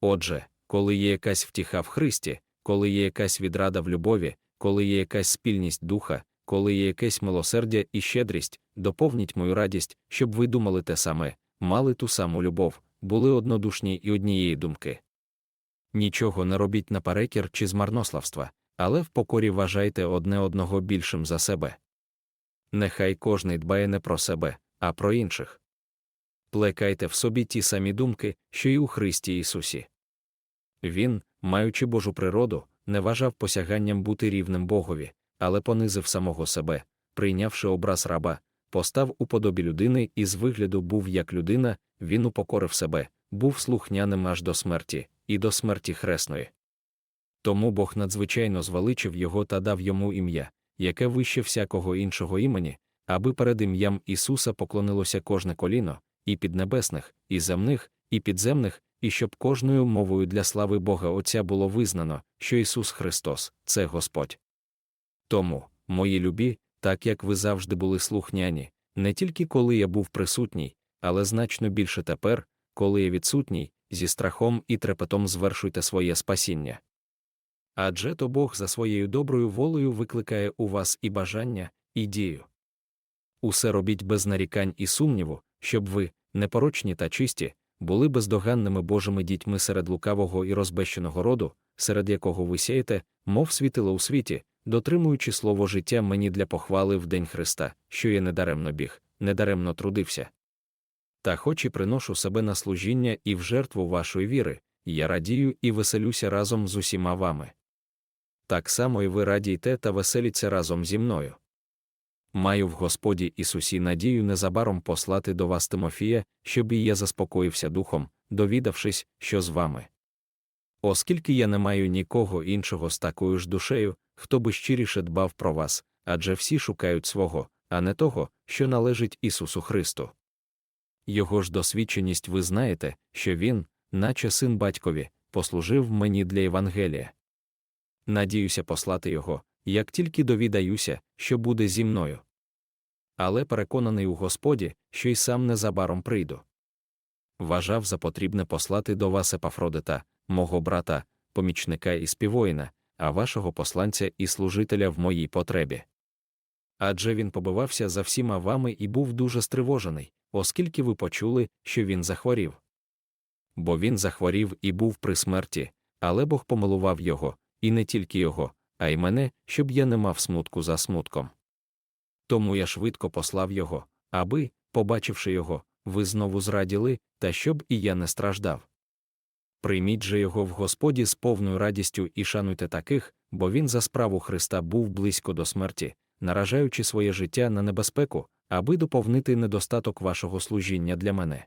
Отже, коли є якась втіха в Христі, коли є якась відрада в любові, коли є якась спільність духа, коли є якесь милосердя і щедрість, доповніть мою радість, щоб ви думали те саме, мали ту саму любов, були однодушні і однієї думки. Нічого не робіть наперекір чи з марнославства, але в покорі вважайте одне одного більшим за себе. Нехай кожний дбає не про себе, а про інших. Плекайте в собі ті самі думки, що й у Христі Ісусі. Він, маючи Божу природу, не вважав посяганням бути рівним Богові, але понизив самого себе, прийнявши образ раба, постав у подобі людини і з вигляду був як людина, він упокорив себе, був слухняним аж до смерті, і до смерті хресної. Тому Бог надзвичайно звеличив його та дав йому ім'я, яке вище всякого іншого імені, аби перед ім'ям Ісуса поклонилося кожне коліно, і піднебесних, і земних, і підземних, і щоб кожною мовою для слави Бога Отця було визнано, що Ісус Христос це Господь. Тому, мої любі, так як ви завжди були слухняні, не тільки коли я був присутній, але значно більше тепер, коли я відсутній, зі страхом і трепетом звершуйте своє спасіння. Адже то Бог за своєю доброю волею викликає у вас і бажання, і дію. Усе робіть без нарікань і сумніву, щоб ви, непорочні та чисті, були бездоганними Божими дітьми серед лукавого і розбещеного роду, серед якого ви сієте, мов світило у світі, дотримуючи слово життя мені для похвали в День Христа, що я недаремно біг, недаремно трудився. Та хоч і приношу себе на служіння і в жертву вашої віри, я радію і веселюся разом з усіма вами. Так само і ви радійте та веселіться разом зі мною. Маю в Господі Ісусі надію незабаром послати до вас Тимофія, щоб і я заспокоївся духом, довідавшись, що з вами. Оскільки я не маю нікого іншого з такою ж душею, хто би щиріше дбав про вас, адже всі шукають свого, а не того, що належить Ісусу Христу. Його ж досвідченість ви знаєте, що він, наче син батькові, послужив мені для Євангелія. Надіюся послати його, як тільки довідаюся, що буде зі мною. Але переконаний у Господі, що й сам незабаром прийду. Вважав за потрібне послати до вас Епафродита, мого брата, помічника і співоїна, а вашого посланця і служителя в моїй потребі. Адже він побивався за всіма вами і був дуже стривожений, оскільки ви почули, що він захворів. Бо він захворів і був при смерті, але Бог помилував його, і не тільки його, а й мене, щоб я не мав смутку за смутком. Тому я швидко послав його, аби, побачивши його, ви знову зраділи, та щоб і я не страждав. Прийміть же його в Господі з повною радістю і шануйте таких, бо він за справу Христа був близько до смерті, наражаючи своє життя на небезпеку, аби доповнити недостаток вашого служіння для мене.